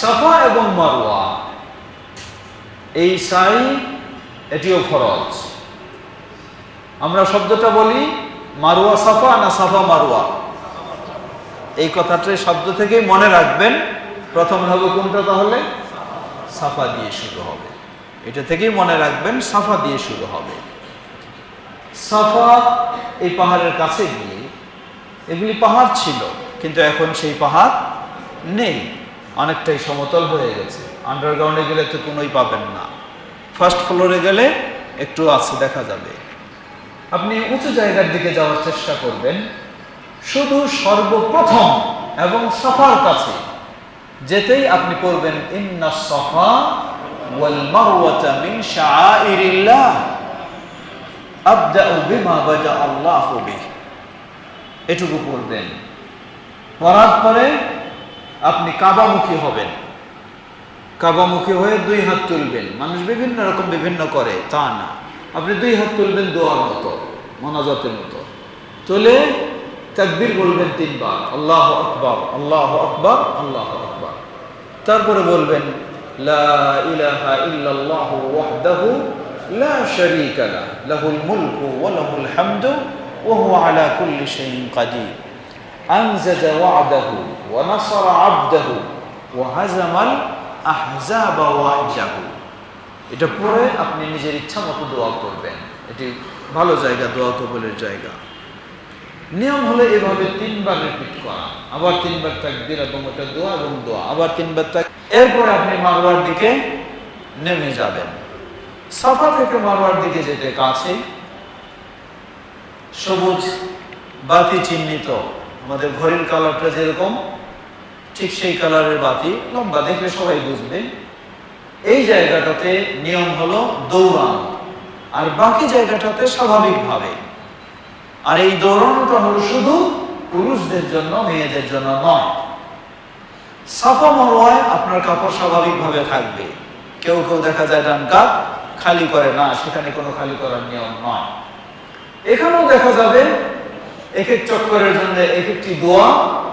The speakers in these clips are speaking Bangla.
সাফা এবং মারওয়া, এই সাই, এটিও ফরজ। আমরা শব্দটা বলি মারুয়া সাফা না সাফা মারুয়া এই কথাটা শব্দ থেকেই মনে রাখবেন। প্রথম হবে কোনটা তাহলে? সাফা দিয়ে শুরু হবে। এটা থেকেই মনে রাখবেন, সাফা দিয়ে শুরু হবে। সাফা এই পাহাড়ের কাছে গিয়ে, এগুলি পাহাড় ছিল, কিন্তু এখন সেই পাহাড় নেই। অনেকটাই সমতল হয়ে গেছে। আন্ডারগ্রাউন্ডে গেলে তো কোনোই পাবেন না। ফার্স্ট ফ্লোরে গেলে একটু আছে, দেখা যাবে। আপনি উঁচু জায়গার দিকে যাওয়ার চেষ্টা করবেন। শুধু সর্বপ্রথম এবং সফার কাছে যেতেই আপনি পড়বেন, ইন্না সাফা ওয়াল মারওয়াতা মিন শাআইরিল্লাহ। আবদাউ বিমা বাদা আল্লাহু এটুকু পড়বেন। পড়ার পরে আপনি কাবামুখী হবেন। কাবামুখী হয়ে দুই হাত তুলবেন। মানুষ বিভিন্ন রকম বিভিন্ন করে, তা না। আপনি দুই হাত তুলবেন দোয়ার মতো, মনাজতের মতো। তুলে তাকবির বলবেন তিনবার, আল্লাহ আকবর আল্লাহ আকবর আল্লাহ আকবর। তারপরে বলবেন আলা কুল্লি ونصر عبده وهزم الأحزاب وحده এটা পড়ে আপনি নিজের ইচ্ছা মতো দোয়া করবেন এটি ভালো জায়গা দোয়া কবলের জায়গা নিয়ম হলো এভাবে তিনবার রিপিট করা আবার তিনবার তাকবীর এবং ওটা দোয়া এবং দোয়া আবার তিনবার তাক এরপর আপনি মারওয়ার দিকে নেমে যাবেন সাফা থেকে মারওয়ার দিকে যেতে কাছে সবুজ বাতি চিহ্নিত আমাদের ঘড়ির কালারটা যেরকম ঠিক সেই কালারের বাতি, লম্বা, দেখলে সবাই বুঝবে। এই জায়গাটাতে নিয়ম হলো দৌড়ানো। আর বাকি জায়গাটাতে স্বাভাবিকভাবে। আর এই দৌড়ানোটা হলো শুধু পুরুষদের জন্য, মেয়েদের জন্য নয়। সাফা মরোয়ায় আপনার কাপড় স্বাভাবিকভাবে থাকবে। কেউ কেউ দেখা যায় ডান কাপ খালি করে না, সেখানে কোনো খালি করার নিয়ম নয়। এখানেও দেখা যাবে এক এক চক্করের জন্য এক একটি দোয়া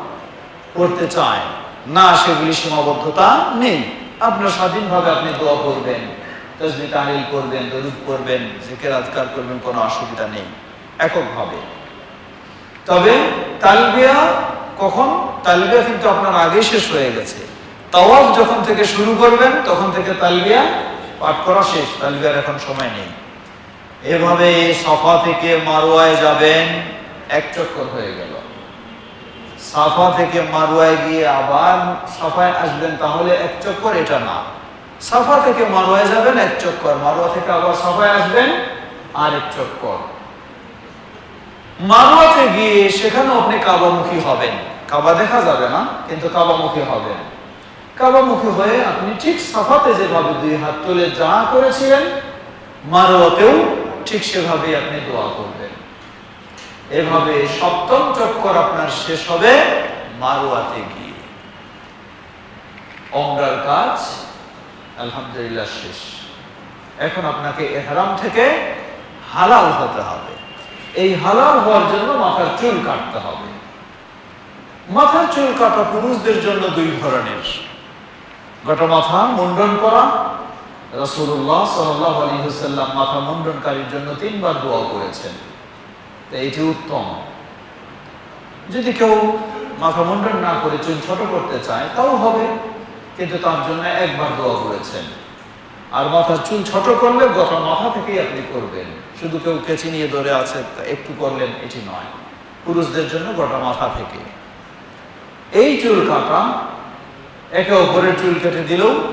করতে চায়। না, সেগুলি সীমাবদ্ধতা নেই। আপনার স্বাধীনভাবে আপনি দোয়া করবেন তসবি তাহলিল করবেন, দরুদ করবেন জিকের আজকার করবেন, কোনো অসুবিধা নেই। এককভাবে। তবে তালবিয়া কখন? তালবিয়া কিন্তু আপনার আগে শেষ হয়ে গেছে। তাওয়াফ যখন থেকে শুরু করবেন, তখন থেকে তালবিয়া পাঠ করা শেষ। তালবিয়ার এখন সময় নেই। এভাবে সফা থেকে মারোয়ায় যাবেন, এক চক্কর হয়ে গেল। সাফা থেকে মারোয়ায় গিয়ে আবার সাফায় আসবেন, তাহলে এক চক্কর এটা না। সাফা থেকে মারোয়ায় যাবেন, এক চক্কর। মারোয়া থেকে আবার সাফায় আসবেন, আর এক চক্কর। মারোয়াতে গিয়ে সেখানেও আপনি কাবামুখী হবেন। কাবা দেখা যাবে না, কিন্তু কাবামুখী হবেন। কাবামুখী হয়ে আপনি ঠিক সাফাতে যেভাবে দুই হাত তুলে যা করেছিলেন মারোয়াতেও ঠিক সেভাবে আপনি দোয়া করবেন। এভাবে সপ্তম চক্কর আপনার শেষ হবে মারোয়াতে গিয়ে। অমরার কাজ আলহামদুলিল্লাহ শেষ। এখন আপনাকে এহারাম থেকে হালাল হতে হবে। এই হালাল হওয়ার জন্য মাথার চুল কাটতে হবে। মাথার চুল কাটা পুরুষদের জন্য দুই ধরনের। গোটা মাথা মুন্ডন করা। রসুল্লাহ সাল্লাহ আলী হুসাল্লাম মাথা মুন্ডনকারীর জন্য তিনবার দোয়া করেছেন। তো এটি উত্তম। যদি কেউ মাথা মুন্ডন না করে চুল ছোট করতে চায়, তাও হবে। কিন্তু তার জন্য একবার দোয়া করেছেন। আর মাথার চুল ছোট করলে গোটা মাথা থেকেই আপনি করবেন। শুধু কেউ কেচি নিয়ে ধরে আছে একটু করলেন, এটি নয়। পুরুষদের জন্য গোটা মাথা থেকে। এই চুল কাটা, একে অপরের চুল কেটে দিলেও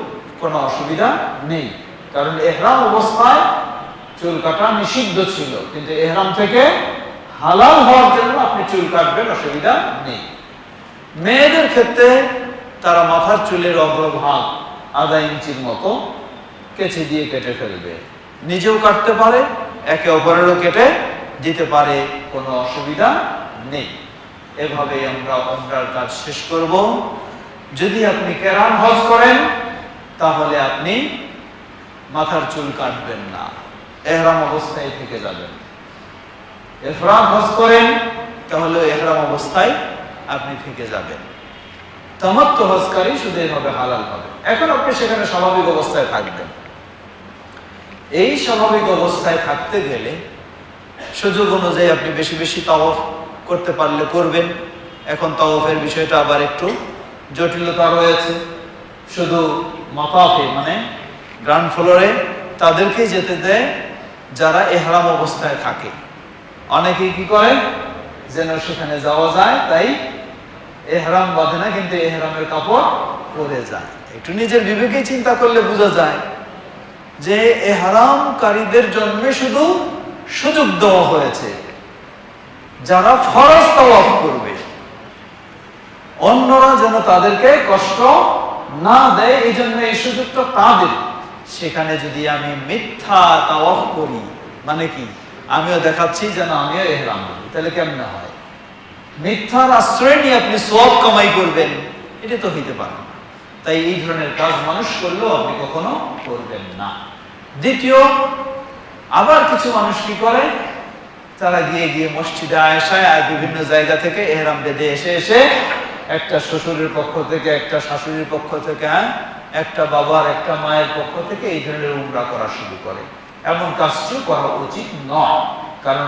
কোনো অসুবিধা নেই। কারণ এহরাম অবস্থায় চুল কাটা নিষিদ্ধ ছিল। কিন্তু এহরাম থেকে হালাল হওয়ার জন্য আপনি চুল কাটবেন, অসুবিধা নেই। মেয়েদের ক্ষেত্রে তারা মাথার চুলের অগ্রভাগ আধা ইঞ্চির মতো কেচে দিয়ে কেটে ফেলবে। নিজেও কাটতে পারে, একে অপরেরও কেটে দিতে পারে, কোনো অসুবিধা নেই। এভাবে আমরা ওমরার কাজ শেষ করব। যদি আপনি কেরান হজ করেন, তাহলে আপনি মাথার চুল কাটবেন না। এহরাম অবস্থায় থেকে যাবেন। এফরাম হজ করেন, তাহলে এহরাম অবস্থায় আপনি থেকে যাবেন। তামাত্ম হজকারী শুধু এইভাবে হালাল হবে। এখন আপনি সেখানে স্বাভাবিক অবস্থায় থাকবেন। এই স্বাভাবিক অবস্থায় থাকতে গেলে সুযোগ অনুযায়ী আপনি বেশি বেশি তওয়াফ করতে পারলে করবেন। এখন তওয়াফের বিষয়টা আবার একটু জটিলতা রয়েছে। শুধু মাতাফে মানে গ্রাউন্ড ফ্লোরে তাদেরকেই যেতে দেয় যারা এহরাম অবস্থায় থাকে। অনেকেই কি করে? যেন সেখানে যাওয়া যায়, তাই এহরাম বাঁধে না, কিন্তু এহরামের কাপড় পরে যায়। একটু নিজের বিবেকে চিন্তা করলে বোঝা যায় যে এহরামকারীদের জন্য শুধু সুযোগ দেওয়া হয়েছে। যারা ফরজ তওয়াফ করবে। অন্যরা যেন তাদেরকে কষ্ট না দেয়, এই জন্য এই সুযোগটা তাদের। সেখানে যদি আমি মিথ্যা তাওয়াফ করি মানে কি? আমিও দেখাচ্ছি যেন আমিও এহরাম তাহলে কেমন হয়? মিথ্যার আশ্রয় নিয়ে আপনি সব কামাই করবেন, এটা তো হইতে পারে তাই এই ধরনের কাজ মানুষ করলেও আপনি কখনো করবেন না। দ্বিতীয়, আবার কিছু মানুষ কি করে? তারা গিয়ে গিয়ে মসজিদে আয়সায় আর বিভিন্ন জায়গা থেকে এহরাম বেঁধে এসে এসে একটা শ্বশুরের পক্ষ থেকে, একটা শাশুড়ির পক্ষ থেকে হ্যাঁ একটা বাবার, একটা মায়ের পক্ষ থেকে এই ধরনের উমরা করা শুরু করে। এমন কাজটি করা উচিত নয়। কারণ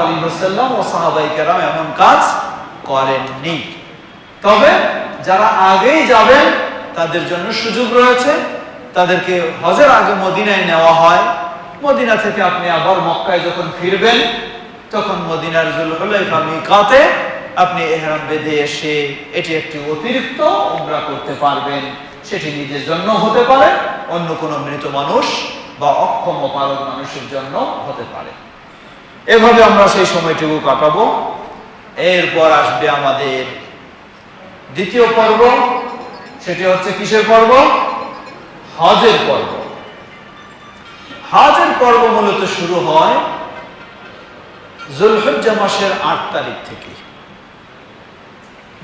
আলাইহি ওয়াসাল্লাম ও সাহাবাই এমন কাজ করেননি। তবে যারা আগেই যাবেন, তাদের জন্য সুযোগ রয়েছে। তাদেরকে হজের আগে মদিনায় নেওয়া হয়। মদিনা থেকে আপনি আবার মক্কায় যখন ফিরবেন, তখন মদিনার জুলহুলাইফা আপনি এহরাম বেঁধে এসে এটি একটি অতিরিক্ত উমরা করতে পারবেন। সেটি নিজের জন্য হতে পারে, অন্য কোনো মৃত মানুষ বা অক্ষম পারক মানুষের জন্য হতে পারে। এভাবে আমরা সেই সময়টুকু কাটাবো। এরপর আসবে আমাদের দ্বিতীয় পর্ব। সেটি হচ্ছে কিসের পর্ব? হজের পর্ব। হজের পর্ব মূলত শুরু হয় জুলহজ্জা মাসের আট তারিখ থেকে।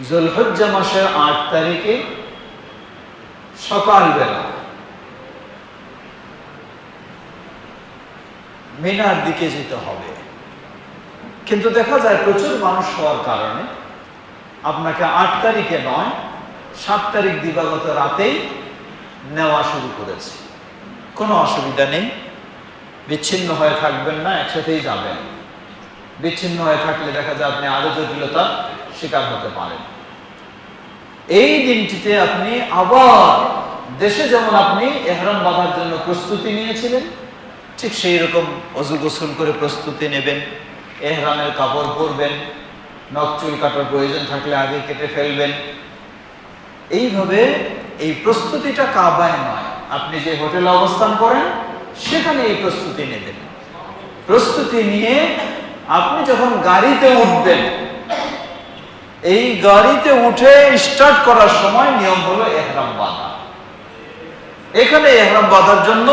জুলহজ্জা মাসের আট তারিখে সকালবেলা মিনার দিকে যেতে হবে। কিন্তু দেখা যায় প্রচুর মানুষ হওয়ার কারণে আপনাকে আট তারিখে নয়, সাত তারিখ দিবাগত রাতেই নেওয়া শুরু করেছে। কোনো অসুবিধা নেই। বিচ্ছিন্ন হয়ে থাকবেন না, একসাথেই যাবেন। বিচ্ছিন্ন হয়ে থাকলে দেখা যায় আপনি আরও জটিলতা শিকার হতে পারেন। এই দিনটিতে আপনি আবার দেশে যেমন আপনি এহরাম বাঁধার জন্য প্রস্তুতি নিয়েছিলেন, ঠিক সেই রকম অজু গোসল করে প্রস্তুতি নেবেন, এহরামের কাপড় পরবেন, নখ চুল কাটার প্রয়োজন থাকলে আগে কেটে ফেলবেন। এইভাবে এই প্রস্তুতিটা কাবায় নয়। আপনি যে হোটেলে অবস্থান করেন, সেখানে এই প্রস্তুতি নেবেন। প্রস্তুতি নিয়ে আপনি যখন গাড়িতে উঠবেন এই গাড়িতে উঠে স্টার্ট করার সময় নিয়ম হলো এহরাম বাঁধা। এখানে এহরাম বাঁধার জন্য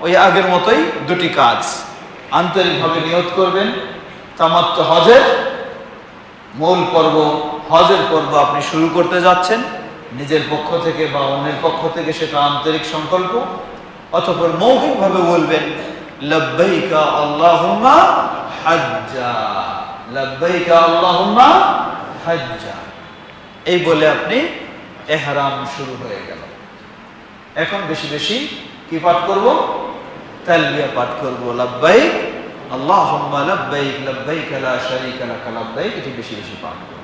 ওই আগের মতোই দুটি কাজ। আন্তরিকভাবে নিয়ত করবেন, তামাত্ম হজের মূল পর্ব, হজের পর্ব আপনি শুরু করতে যাচ্ছেন, নিজের পক্ষ থেকে বা অন্যের পক্ষ থেকে সেটা আন্তরিক সংকল্প, অতঃপর মৌখিকভাবে বলবেন, লব্বাইকা আল্লাহুম্মা হাজ্জা। লব্বাইকা আল্লাহুম্মা হাজ্জা। এই বলে আপনি এহরাম শুরু হয়ে গেল। এখন বেশি বেশি কি পাঠ করব? তালবিয়া পাঠ করব। লব্বাইক, আল্লাহুম্মা লব্বাইক লব্বাইক লা শারীকা লাক, লব্বাইক, এটি বেশি বেশি পাঠ করব।